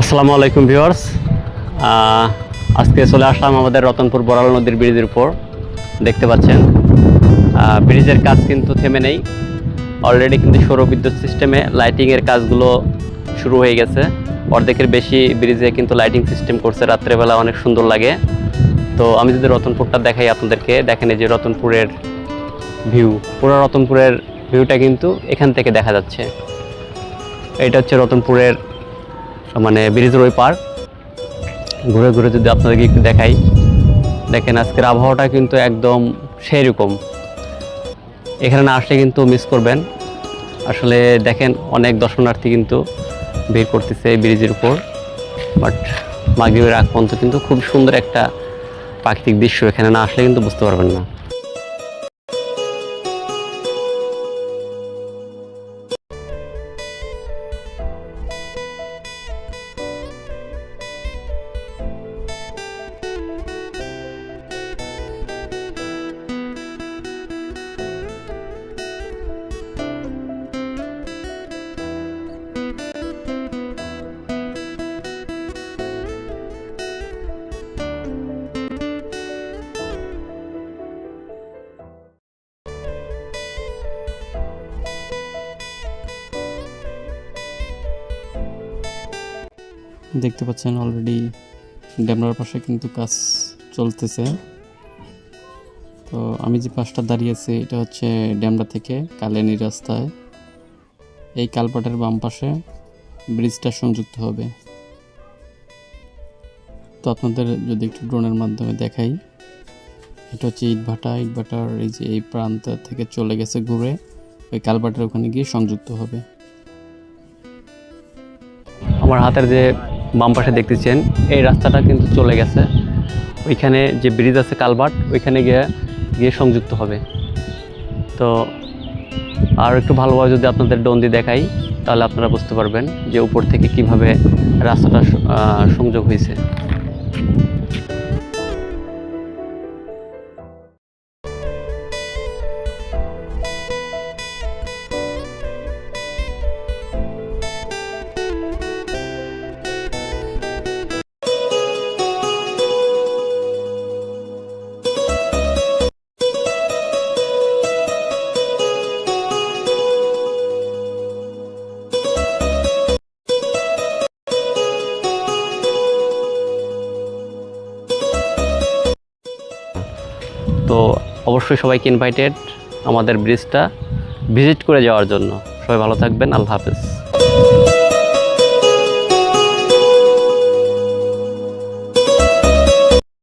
আসসালামু আলাইকুম ভিউয়ার্স। আজকে চলে আসলাম আমাদের রতনপুর বড়াল নদীর ব্রিজের উপর। দেখতে পাচ্ছেন ব্রিজের কাজ কিন্তু থেমে নেই। অলরেডি কিন্তু সৌরবিদ্যুৎ সিস্টেমে লাইটিংয়ের কাজগুলো শুরু হয়ে গেছে। অর্ধেকের বেশি ব্রিজে কিন্তু লাইটিং সিস্টেম করছে। রাত্রেবেলা অনেক সুন্দর লাগে। তো আমি যদি রতনপুরটা দেখাই আপনাদেরকে, দেখেন এই যে রতনপুরের ভিউ পুরো রতনপুরের ভিউটা কিন্তু এখান থেকে দেখা যাচ্ছে। এটা হচ্ছে রতনপুরের মানে ব্রিজের ওই পার। ঘুরে ঘুরে যদি আপনাদেরকে একটু দেখাই, দেখেন আজকের আবহাওয়াটা কিন্তু একদম সেই রকম এখানে না আসলে কিন্তু মিস করবেন। আসলে দেখেন অনেক দর্শনার্থী কিন্তু ভিড় করতেছে এই ব্রিজের উপর। বাট মাগরীবের আগ পর্যন্ত কিন্তু খুব সুন্দর একটা প্রাকৃতিক দৃশ্য এখানে না আসলে কিন্তু বুঝতে পারবেন না। দেখতে পাচ্ছেন অলরেডি ড্যামরার পাশে কিন্তু কাজ চলতেছে। তো আমি যে পাশটা দাঁড়িয়েছি এটা হচ্ছে ড্যামরা থেকে কালেনি রাস্তায়। এই কালপাটের বাম পাশে ব্রিজটা সংযুক্ত হবে। তো আপনাদের যদি একটু ড্রোনের মাধ্যমে দেখাই, এটা হচ্ছে ইটভাটা। ইটভাটার এই যে এই প্রান্ত থেকে চলে গেছে ঘুরে, ওই কালপাটের ওখানে গিয়ে সংযুক্ত হবে। আমার হাতের যে বাম পাশে দেখতেছেন, এই রাস্তাটা কিন্তু চলে গেছে। ওইখানে যে ব্রিজ আছে কালভার্ট, ওইখানে গিয়ে গিয়ে সংযুক্ত হবে। তো আর একটু ভালোভাবে যদি আপনাদের ডন্দি দেখাই, তাহলে আপনারা বুঝতে পারবেন যে উপর থেকে কীভাবে রাস্তাটা সংযোগ হয়েছে। তো অবশ্যই সবাইকে ইনভাইটেড আমাদের ব্রিজটা ভিজিট করে যাওয়ার জন্য। সবাই ভালো থাকবেন, আল্লাহ হাফেজ।